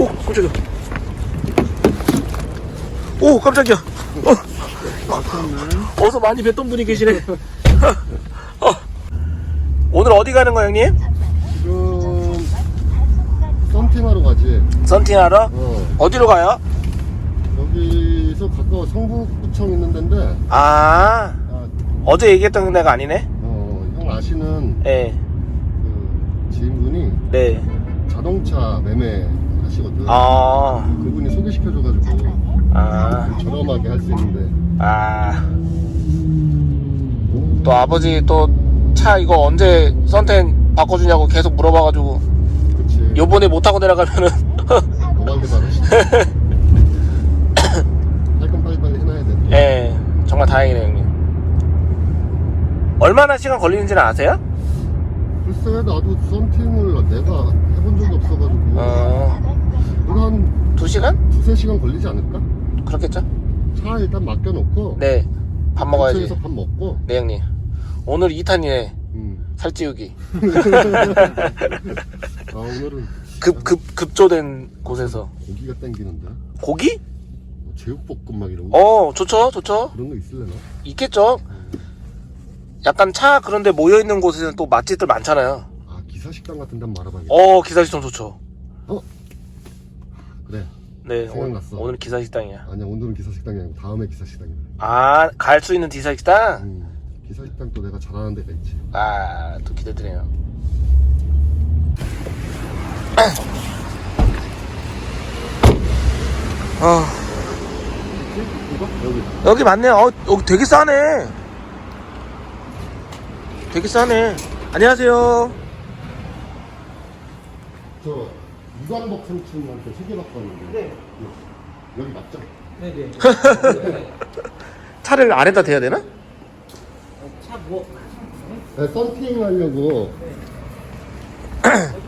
오, 깜짝이야. 오, 깜짝이야. 어. 어서 많이 뵀던 분이 계시네. 어. 오늘 어디 가는 거야, 형님? 지금 썸팅하러 가지. 썬팅하러? 어 어디로 가요? 여기서 가까워 성북구청 있는 데인데 아, 아, 어제 얘기했던 데가 아니네? 어, 형 아시는 예, 그 지인분이 네. 자동차 매매 하시거든. 아, 그분이 소개시켜줘가지고 아, 저렴하게 할 수 있는데. 아. 또 아버지 또 차 이거 언제 썬텐 바꿔주냐고 계속 물어봐가지고 그치. 요번에 못하고 내려가면은 노발대발 하시죠. 할건 빨리빨리 해놔야 돼. 예 정말 다행이네요 형님 얼마나 시간 걸리는지는 아세요? 글쎄 나도 썸팅을 내가 해본 적이 없어가지고. 어... 그거 한두 시간? 두세 시간 걸리지 않을까? 그렇겠죠? 차 일단 맡겨놓고 네 밥 먹어야지. 근처에서 밥 먹고. 네 형님. 오늘 2탄이네. 음. 살찌우기. 아 오늘은 급, 급, 급조된 곳에서. 고기가 땡기는데? 고기? 뭐 제육볶음 막 이런 거? 어 좋죠 좋죠. 그런 거 있을래나? 있겠죠. 약간 차 그런데 모여있는 곳에는 또 맛집들 많잖아요. 아 기사식당 같은 데 한번 알아봐야겠다 어 기사식당 좋죠 그래 네 생각났어. 오늘, 오늘 기사식당이야 아니야 오늘은 기사식당이 아니고 다음에 기사식당이래 아갈 수 있는 기사식당? 음. 기사식당 또 내가 잘하는 데가 있지 아, 또 기대되네요. 아, 이거? 여기 여기 맞네요. 어, 여기 되게 싸네. 되게 싸네. 안녕하세요. 저 유관복 삼촌한테 소개받고 왔는데 네. 여기 맞죠? 네네. 차를 안에다 대야 되나? 차 뭐, 네, 썬팅 하려고 어디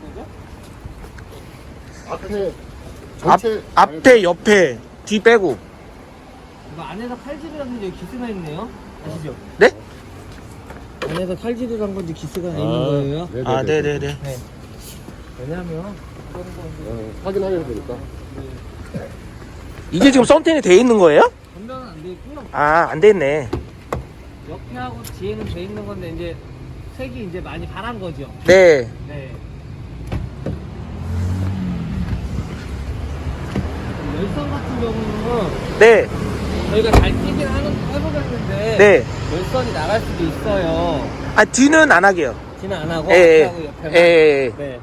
거죠? 앞에 앞, 전체 앞에, 옆에, 뒤 빼고. 이거 안에서 칼질이라는 여기 기스가 있네요. 아시죠? 네? 안에서 칼질을 한 건지 기스가 있는 아, 거예요. 네네네. 아, 네네네. 네. 왜냐면 어, 확인하려야 되니까 이게 지금 썬텐이 돼 있는 거예요? 전면은 안 돼 있고요. 아, 안 돼 있네. 옆에 하고 뒤에는 돼 있는 건데 이제 색이 이제 많이 바란 거죠. 네. 네. 열선 같은 경우는 네. 저희가 잘 뛰긴 하는 해보겠는데 네. 열선이 나갈 수도 있어요. 아, 뒤는 안 하게요. 뒤는 안 하고 예, 앞하고 예. 옆에만. 예, 예. 네.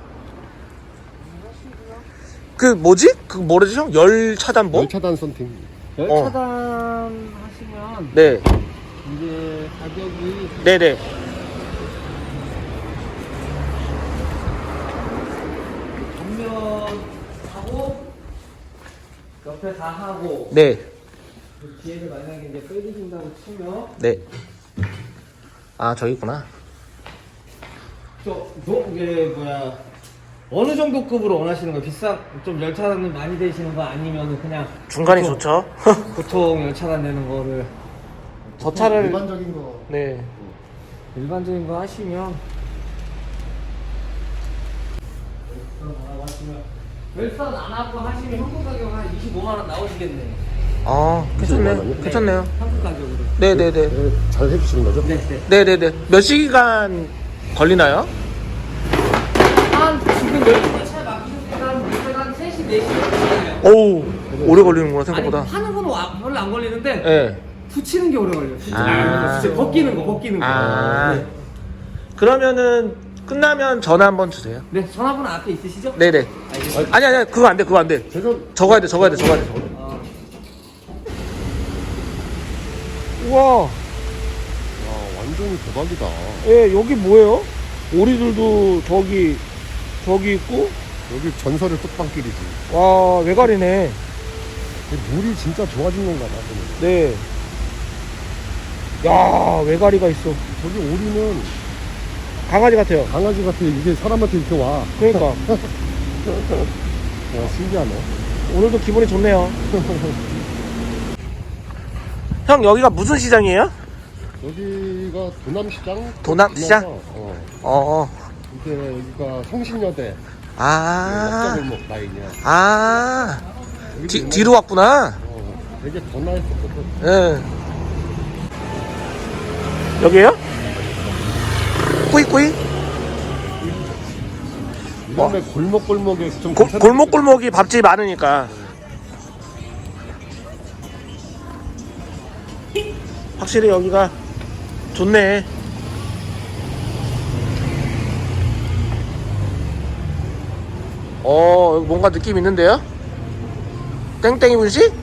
그 뭐지? 그 뭐라지 형? 열 차단보? 열차단 썬팅 열 어. 차단 하시면 네. 이제 가격이 네네. 전면하고 옆에 다 하고 네. 그 뒤에를 만약에 이제 빼주신다고 치면 네. 아, 저기 있구나. 저, 저 이게 뭐야 어느 정도 급으로 원하시는 거예요? 비싼 좀 열차단은 많이 되시는 거 아니면 그냥 중간이 보통- 좋죠. 보통 열차단 되는 거를 저 차를 일반적인 거 네. 일반적인 거 하시면 열선 안 하고 하시면 현금 가격 한 25만 원 나오시겠네. 아, 괜찮네. 괜찮네요. 현금 가격으로. 네, 네, 네. 네, 잘 해주시는 거죠? 네, 네. 네, 네, 네. 몇 시간 걸리나요? 오우, 오래 걸리는구나 생각보다. 아니, 하는 건 와- 별로 안 걸리는데 네. 붙이는 게 오래 걸려요. 진짜. 아. 진짜 벗기는 거, 벗기는 거. 아. 네. 그러면은 끝나면 전화 한번 주세요. 네, 전화번호 앞에 있으시죠? 네, 네. 아니, 아니, 그거 안 돼. 그거 안 돼. 제가 적어야 돼. 적어야 돼. 적어야 돼. 어, 우와. 아, 완전히 대박이다 예, 여기 뭐예요? 오리들도 저기 저기 있고 여기 전설의 뚝방길이지 와 외가리네. 물이 진짜 좋아진 건가 봐 보면. 네. 야 외가리가 있어. 저기 오리는 강아지 같아요. 강아지 같아 이게 사람한테 이렇게 와 그러니까 와, 신기하네 오늘도 기분이 좋네요. 형 여기가 무슨 시장이에요? 여기가 도남시장? 도남시장? 어, 어, 어. 이게 여기가 성신여대 아, 골목 라인이야. 아, 뒤, 뒤로 왔구나. 어, 되게 전화했었거든. 예. 여기에요? 꾸이꾸이? 이런데 골목 골목에 좀 골- 괜찮은 골목골목이 밥집이 많으니까. 확실히 여기가 좋네. 어, 여기 뭔가 느낌 있는데요? 땡땡이 분식?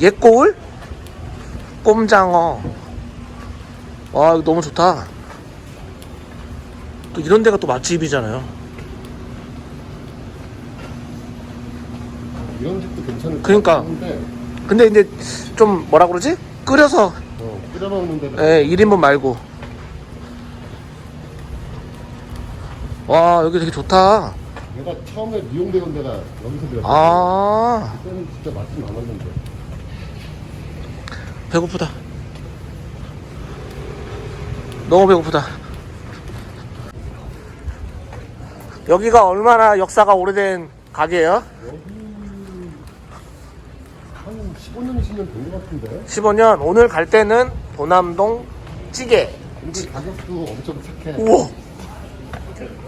옛고울? 꼼장어. 와, 이거 너무 좋다. 또 이런 데가 또 맛집이잖아요. 이런 집도 괜찮을 것 그러니까. 같은데 근데 이제 좀 뭐라 그러지? 끓여서 어, 끓여 먹는 데는 예, 1인분 말고. 와, 여기 되게 좋다. 내가 처음에 미용되던 데가 여기서 들었어. 아, 그때는 진짜 맛이 많았는데. 배고프다. 너무 배고프다. 여기가 얼마나 역사가 오래된 가게예요? 한 15년, 20년 된 것 같은데. 15년. 오늘 갈 때는 도남동 찌개. 그리고 가격도 엄청 착해. 우와.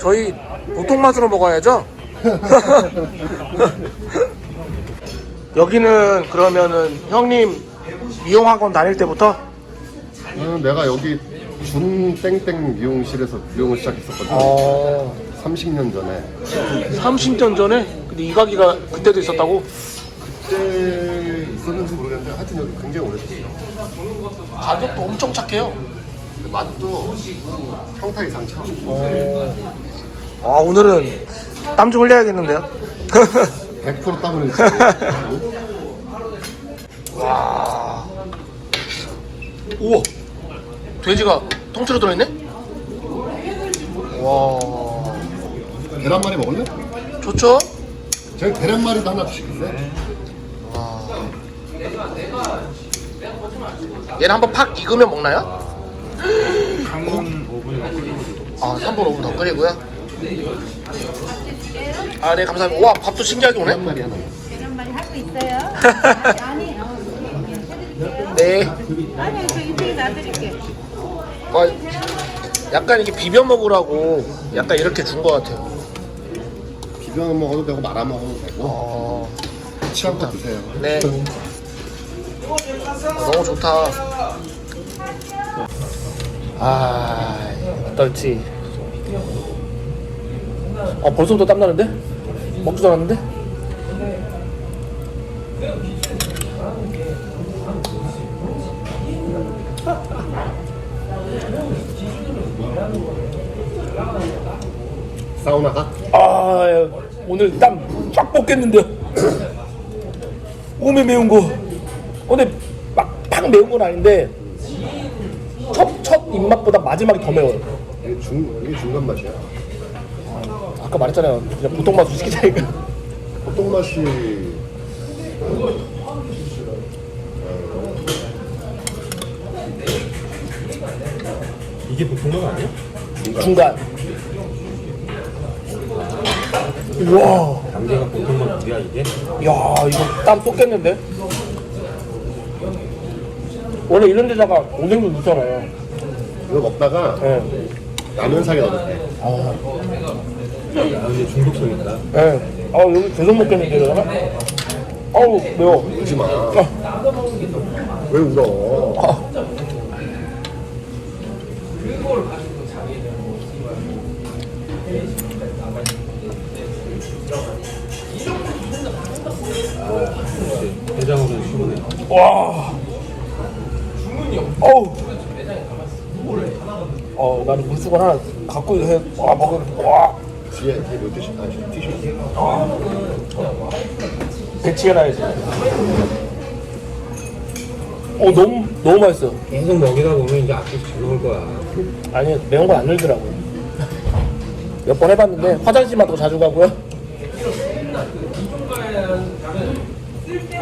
저희 보통 맛으로 먹어야죠. 여기는 그러면은 형님 미용학원 다닐 때부터 나는 내가 여기 준 땡땡 미용실에서 미용을 시작했었거든. 어 30년 전에. 30년 전에 근데 이 가게가 그때도 있었다고? 그때 있었는지 모르겠는데 하여튼 여기 굉장히 오래됐어요. 가격도 엄청 착해요. 근데 맛도 평타 이상 차. 아 오늘은 땀 좀 흘려야겠는데요. 100% 땀을. 와. 우와. 돼지가 통째로 들어있네? 와. 계란말이 먹을래? 좋죠? 저희 계란말이도 하나 시키세요. 얘는 한번 팍 익으면 먹나요? 3분 5분 더 끓이고 아 3분 5분 더 끓이고요? 아 네 감사합니다 와 밥도 신기하게 오네 계란말이 하나. 계란말이 하고 있어요. 아니, 어, 해드릴게요. 네 아니, 저 이쪽에 놔드릴게요. 와, 약간 이게 비벼 먹으라고 약간 이렇게 준 것 같아요 비벼 먹어도 되고 말아 먹어도 되고. 어, 취향껏 드세요. 네 어, 너무 좋다 아 어떨지 어 벌써부터 땀 나는데? 먹지도 않았는데? 사우나 가? 아 오늘 땀 쫙 뽑겠는데요 오메 매운 거 근데 막 팍 매운 건 아닌데 첫, 첫 입맛보다 마지막이 더 매워요 이게 중 이게 중간 맛이야. 아까 말했잖아요 그냥 보통 맛으로 시키자니까 보통 맛이 이게 보통 건 아니야? 중간 우와 단계가 보통 건 뭐야 이게? 야 이거 땀 쏟겠는데 원래 이런 데다가 오뎅도 넣잖아요 이거 먹다가 예. 라면 사게 넣어도 돼. 아, 아 근데 중독성 있다. 예. 아 여기 계속 먹겠는데 이러다가 아우 매워 울지 마. 아, 왜 울어? 아. 대장어는 시원해. 와. 어우. 어, 나는 물수건 하나 갖고 해. 와, 먹을. 와. 뒤에 뒤에 몇 티슈? 아 티슈. 배치해놔야지. 어, 너무, 너무 맛있어. 계속 먹이다 보면 이제 잘 먹을 거야. 아니, 매운 건안 늘더라고요. 몇 번 해봤는데, 화장실만 더 자주 가고요.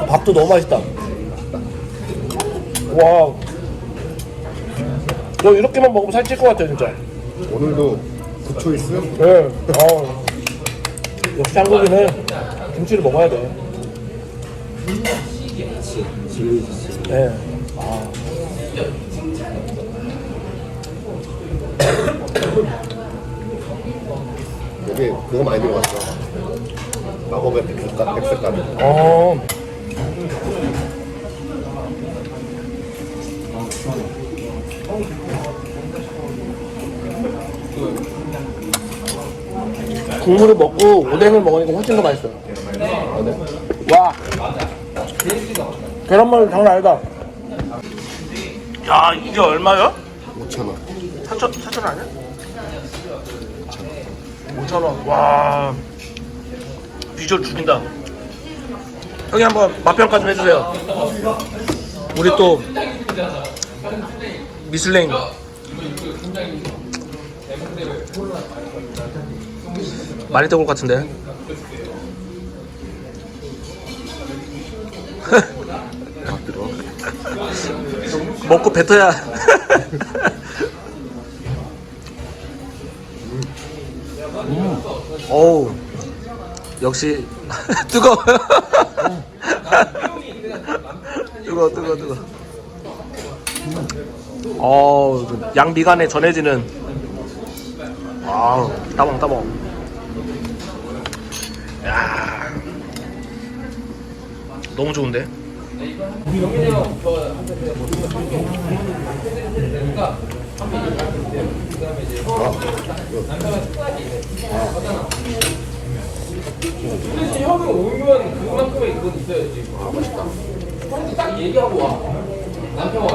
밥도 너무 맛있다. 와. 너 이렇게만 먹으면 살찔 것 같아, 진짜. 오늘도 구 초이스? 네. 어. 역시 한국인은 김치를 먹어야 돼. 네. 아. 여기 그거 많이 들어갔어. 마법의 백색깔. 어. 국물을 먹고 오뎅을 먹으니까 훨씬 더 맛있어요. 와. 계란말 장난 아니다. 야, 이게 얼마야? 5,000원. 4천, 4천 아니야? 5천 원. 와. 비주얼 죽인다. 형이 한번 맛평가 좀 해주세요. 우리 또 미슐랭 많이 떠올 것 같은데. 먹고 뱉어야. 어우, 역시 뜨거. 뜨거, 뜨거, 뜨거. 어우, 그 양미간에 전해지는. 아우, 따봉, 따봉. 야, 너무 좋은데? 대신 형이 오면 그만큼의 그건 있어야지. 아, 맛있다. 형이 딱 얘기하고 와. 남편 와.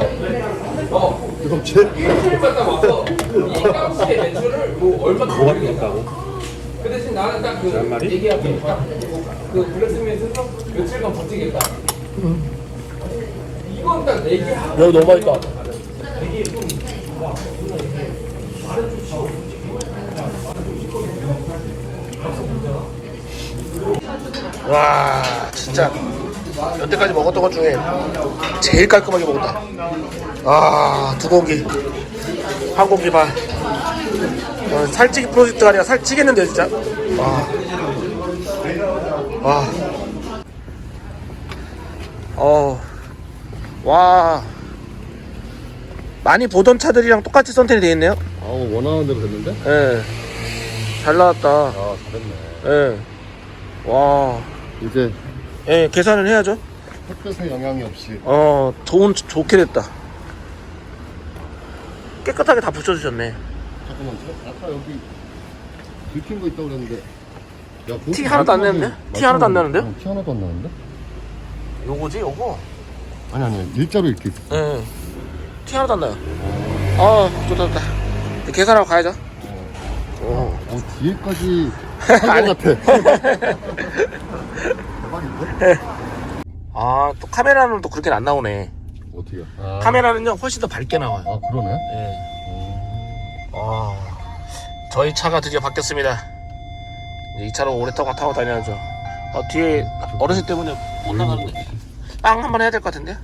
어, 뜨겁지? 매출을 갖다 와서 이 깜치의 매출을 뭐 얼마 뭐가 뜨겁다고? 그 대신 나는 딱 그? 얘기하고 딱 그 블랙스미스에서 며칠간 버티겠다. 이건 딱 얘기하고 여기 너무 맛있다. 와 진짜 여태까지 먹었던 것 중에 제일 깔끔하게 먹었다. 아 두 공기 한 공기 반. 어, 살찌기 프로젝트가 아니라 살찌겠는데 진짜. 와. 와. 어. 와. 많이 보던 차들이랑 똑같이 선텐이 되어 있네요. 아우, 원하는 대로 됐는데? 예. 잘 나왔다. 아, 잘했네. 예. 와. 이제 예, 계산을 해야죠. 햇볕에 영향이 없이. 어, 좋은, 좋게 됐다. 깨끗하게 다 붙여 주셨네. 잠깐만, 저 아까 여기 들킨 거 있다고 그랬는데. 야, 티 하나도 안 내는데? 티 하나도 안 나는데요? 어, 티 하나도 안 나는데? 요거지, 요거? 아니, 아니, 일자로 이렇게 있어. 예. 티 하나도 안 나요. 아, 좋다, 좋다. 이제 계산하고 가야죠. 어. 어, 뒤에까지 한것 같아. 대박인데? 아, 또 카메라는 또 그렇게 안 나오네. 어떻게? 아, 카메라는요, 훨씬 더 밝게 나와요. 아, 그러네. 예. 아, 저희 차가 드디어 바뀌었습니다. 이 차로 타고 타고 다녀야죠. 아, 뒤에 어르신 때문에 못 나가는데. 빵 한 번 해야 될 것 같은데?